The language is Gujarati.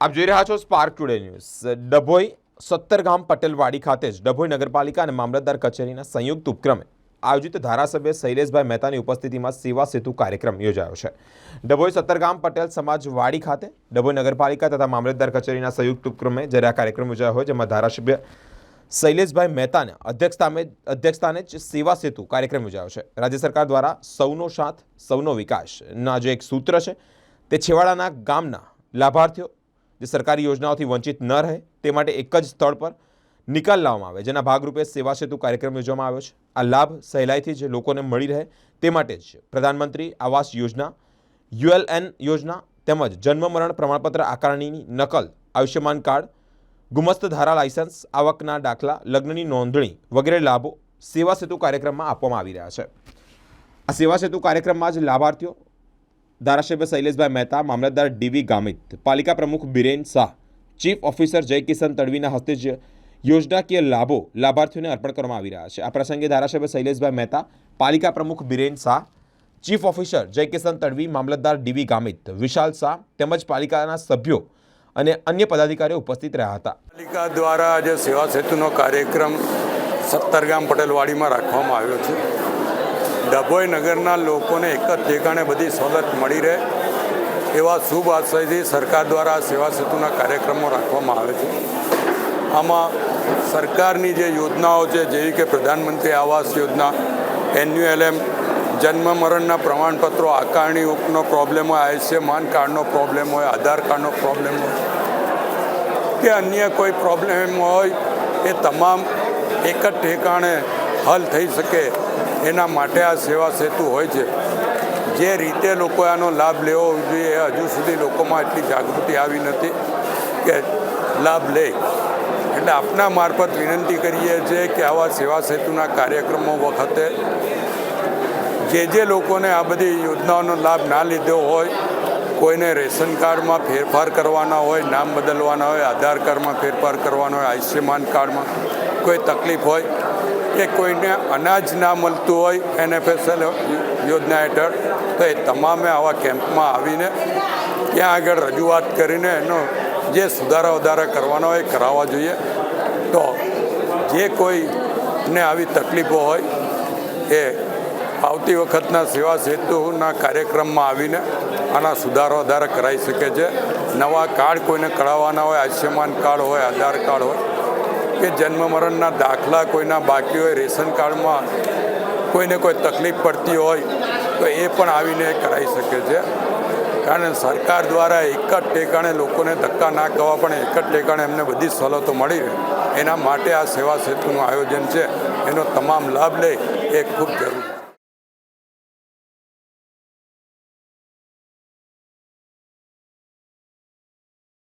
આપ જોઈ રહ્યા છો Spark Today News Dabhoi Sattargam Patelwadi ખાતે જ ડભોઈ નગરપાલિકા અને મામલતદાર કચેરીના સંયુક્ત ઉપક્રમે આયોજિત ધારાસભ્ય શૈલેષભાઈ મહેતાની ઉપસ્થિતિમાં સેવા સેતુ કાર્યક્રમ યોજાયો છે. ડભોઈ સત્તરગામ પટેલ સમાજ વાડી ખાતે ડભોઈ નગરપાલિકા તથા મામલતદાર કચેરીના સંયુક્ત ઉપક્રમે જ્યારે આ કાર્યક્રમ યોજાયો હોય, જેમાં ધારાસભ્ય શૈલેષભાઈ મહેતાને અધ્યક્ષતામે અધ્યક્ષતાને જ સેવા સેતુ કાર્યક્રમ યોજાયો છે. રાજ્ય સરકાર દ્વારા સૌનો સાથ, સૌનો વિકાસના જે એક સૂત્ર છે, તે છેવાડાના ગામના લાભાર્થીઓ જે સરકારી યોજનાઓથી વંચિત ન રહે, તે માટે એક જ સ્થળ પર નિકાલ લાવવામાં આવે, જેના ભાગરૂપે સેવા સેતુ કાર્યક્રમ યોજવામાં આવ્યો છે. આ લાભ સહેલાઈથી જ લોકોને મળી રહે, તે માટે જ પ્રધાનમંત્રી આવાસ યોજના, યુએલએન યોજના તેમજ જન્મ મરણ પ્રમાણપત્ર આકારણીની નકલ, આયુષ્યમાન કાર્ડ, ગુમસ્ત ધારા લાયસન્સ, આવકના દાખલા, લગ્નની નોંધણી વગેરે લાભો સેવા સેતુ કાર્યક્રમમાં આપવામાં આવી રહ્યા છે. આ સેવા સેતુ કાર્યક્રમમાં જ લાભાર્થીઓ ધારાસભ્ય શૈલેષભાઈ મહેતા, મામલતદાર ડીવી ગામિત, પાલિકા પ્રમુખ બિરેન શાહ, ચીફ ઓફિસર જયકિશન તડવીના હસ્તે જ યોજનાકીય લાભો લાભાર્થીઓને અર્પણ કરવામાં આવી રહ્યા છે. આ પ્રસંગે ધારાસભ્ય શૈલેષભાઈ મહેતા, પાલિકા પ્રમુખ બિરેન શાહ, ચીફ ઓફિસર જયકિશન તડવી, મામલતદાર ડીવી ગામિત, વિશાલ શાહ તેમજ પાલિકાના સભ્યો અને અન્ય પદાધિકારીઓ ઉપસ્થિત રહ્યા હતા. પાલિકા દ્વારા આજે સેવા સેતુનો કાર્યક્રમ સત્તરગામ પટેલવાડીમાં રાખવામાં આવ્યો છે. ડભોઈ નગરના લોકોને એક જ ઠેકાણે બધી સવલત મળી રહે એવા શુભ આશયથી સરકાર દ્વારા સેવા સેતુના કાર્યક્રમો રાખવામાં આવે છે. આમાં સરકારની જે યોજનાઓ છે, જેવી કે પ્રધાનમંત્રી આવાસ યોજના, એન્યુએલએમ, જન્મ મરણના પ્રમાણપત્રો આકારણીનો પ્રોબ્લેમ હોય, આયુષ્યમાન કાર્ડનો પ્રોબ્લેમ હોય, આધાર કાર્ડનો પ્રોબ્લેમ હોય, કે અન્ય કોઈ પ્રોબ્લેમ હોય, એ તમામ એક જ ઠેકાણે હલ થઈ શકે એના માટે આ સેવા સેતુ હોય છે. જે રીતે લોકો આનો લાભ લેવો જોઈએ હજુ સુધી લોકોમાં એટલી જાગૃતિ આવી નથી કે લાભ લે. એટલે આપના મારફત વિનંતી કરીએ છીએ કે આવા સેવા સેતુના કાર્યક્રમો વખતે જે જે લોકોને આ બધી યોજનાઓનો લાભ ના લીધો હોય, કોઈને રેશન કાર્ડમાં ફેરફાર કરવાના હોય, નામ બદલવાના હોય, આધાર કાર્ડમાં ફેરફાર કરવાનો હોય, આયુષ્યમાન કાર્ડમાં કોઈ તકલીફ હોય કે કોઈને અનાજ ના મળતું હોય એનએફએસએલ યોજના હેઠળ, તો એ તમામે આવા કેમ્પમાં આવીને ત્યાં આગળ રજૂઆત કરીને એનો જે સુધારા વધારા કરવાના હોય કરાવવા જોઈએ. તો જે કોઈને આવી તકલીફો હોય એ આવતી વખતના સેવા સેતુના કાર્યક્રમમાં આવીને આના સુધારો વધારા કરાવી શકે છે. નવા કાર્ડ કોઈને કઢાવવાના હોય, આયુષ્યમાન કાર્ડ હોય, આધાર કાર્ડ હોય કે જન્મ મરણના દાખલા કોઈના બાકી હોય, રેશન કાર્ડમાં કોઈને કોઈ તકલીફ પડતી હોય, તો એ પણ આવીને કરાવી શકે છે. કારણ સરકાર દ્વારા એક જ ટેકાણે લોકોને ધક્કા ના કરવા પણ એક જ ટેકાણે એમને બધી સવલતો મળી રહે. એના માટે આ સેવા સેતુનું આયોજન છે. એનો તમામ લાભ લે એ ખૂબ જરૂરી છે.